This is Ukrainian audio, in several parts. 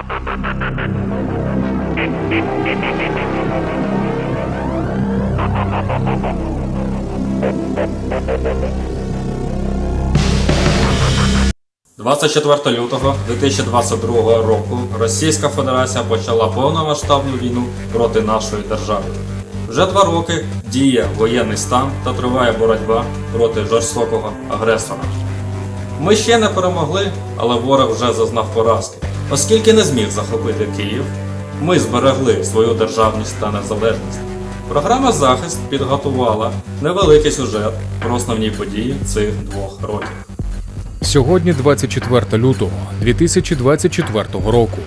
– 24 лютого 2022 року Російська Федерація почала повномасштабну війну проти нашої держави. Вже два роки діє воєнний стан та триває боротьба проти жорстокого агресора. Ми ще не перемогли, але ворог вже зазнав поразки. Оскільки не зміг захопити Київ, ми зберегли свою державність та незалежність. Програма Захист підготувала невеликий сюжет про основні події цих двох років. Сьогодні 24 лютого 2024 року.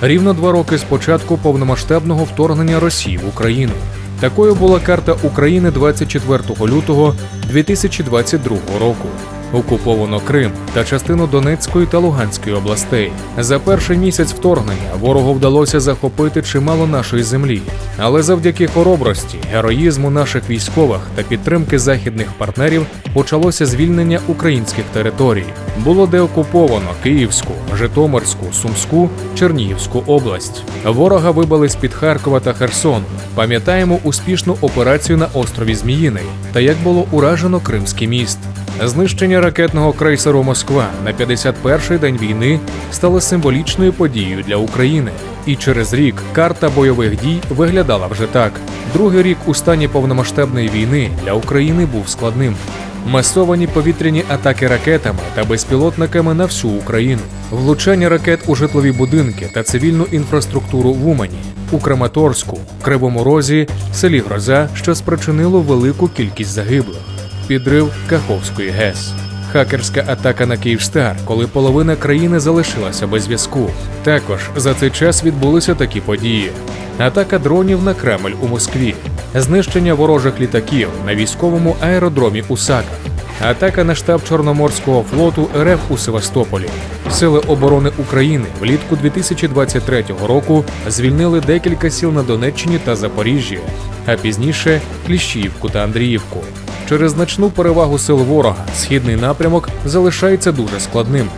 Рівно два роки з початку повномасштабного вторгнення Росії в Україну. Такою була карта України 24 лютого 2022 року. Окуповано Крим та частину Донецької та Луганської областей. За перший місяць вторгнення ворогу вдалося захопити чимало нашої землі, але завдяки хоробрості, героїзму наших військових та підтримки західних партнерів почалося звільнення українських територій. Було деокуповано Київську, Житомирську, Сумську, Чернігівську область. Ворога вибили з під Харкова та Херсону. Пам'ятаємо успішну операцію на острові Зміїний та як було уражено Кримський міст. Знищення ракетного крейсеру Москва на 51-й день війни стало символічною подією для України. І через рік карта бойових дій виглядала вже так: другий рік у стані повномасштабної війни для України був складним. Масовані повітряні атаки ракетами та безпілотниками на всю Україну, влучання ракет у житлові будинки та цивільну інфраструктуру в Умані, у Краматорську, Кривому Розі, селі Гроза, що спричинило велику кількість загиблих, підрив Каховської ГЕС. Хакерська атака на Київстар, коли половина країни залишилася без зв'язку. Також за цей час відбулися такі події: атака дронів на Кремль у Москві, знищення ворожих літаків на військовому аеродромі у Саках, атака на штаб Чорноморського флоту РФ у Севастополі. Сили оборони України влітку 2023 року звільнили декілька сіл на Донеччині та Запоріжжі, а пізніше Кліщіївку та Андріївку. Через значну перевагу сил ворога східний напрямок залишається дуже складним.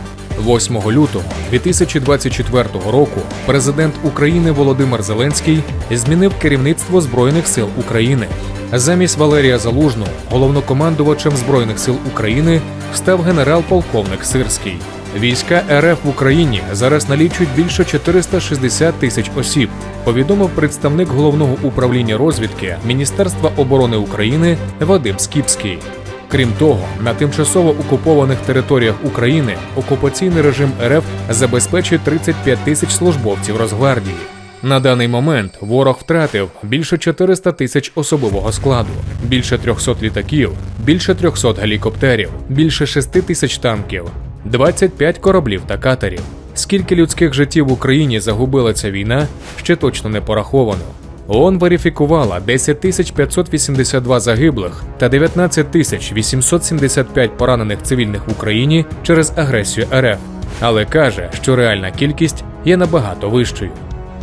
8 лютого 2024 року президент України Володимир Зеленський змінив керівництво Збройних сил України. Замість Валерія Залужного головнокомандувачем Збройних сил України став генерал-полковник Сирський. Війська РФ в Україні зараз налічують більше 460 тисяч осіб, повідомив представник головного управління розвідки Міністерства оборони України Вадим Скіпський. Крім того, на тимчасово окупованих територіях України окупаційний режим РФ забезпечує 35 тисяч службовців Росгвардії. На даний момент ворог втратив більше 400 тисяч особового складу, більше 300 літаків, більше 300 гелікоптерів, більше 6 тисяч танків, 25 кораблів та катерів. Скільки людських життів в Україні загубила ця війна, ще точно не пораховано. ООН верифікувала 10 тисяч 582 загиблих та 19 тисяч 875 поранених цивільних в Україні через агресію РФ, але каже, що реальна кількість є набагато вищою.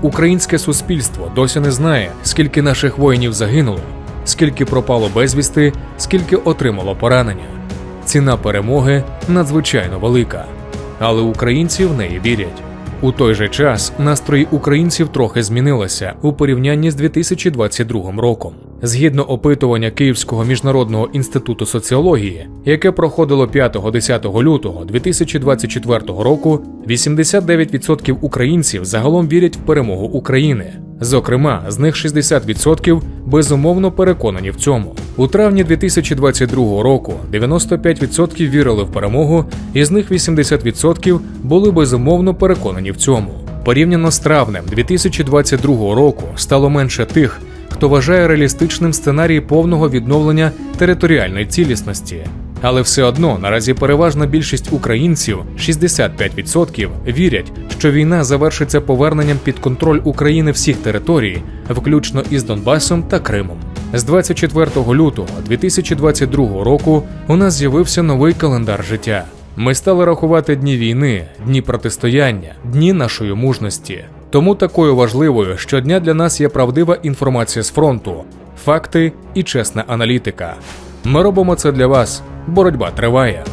Українське суспільство досі не знає, скільки наших воїнів загинуло, скільки пропало безвісти, скільки отримало поранення. Ціна перемоги надзвичайно велика, але українці в неї вірять. У той же час настрої українців трохи змінилися у порівнянні з 2022 роком. Згідно опитування Київського міжнародного інституту соціології, яке проходило 5-10 лютого 2024 року, 89% українців загалом вірять в перемогу України. Зокрема, з них 60% безумовно переконані в цьому. У травні 2022 року 95% вірили в перемогу, і з них 80% були безумовно переконані в цьому. Порівняно з травнем 2022 року стало менше тих, хто вважає реалістичним сценарій повного відновлення територіальної цілісності. Але все одно наразі переважна більшість українців 65% вірять, що війна завершиться поверненням під контроль України всіх територій, включно із Донбасом та Кримом. З 24 лютого 2022 року у нас з'явився новий календар життя. Ми стали рахувати дні війни, дні протистояння, дні нашої мужності. Тому такою важливою щодня для нас є правдива інформація з фронту, факти і чесна аналітика. Ми робимо це для вас. Боротьба триває.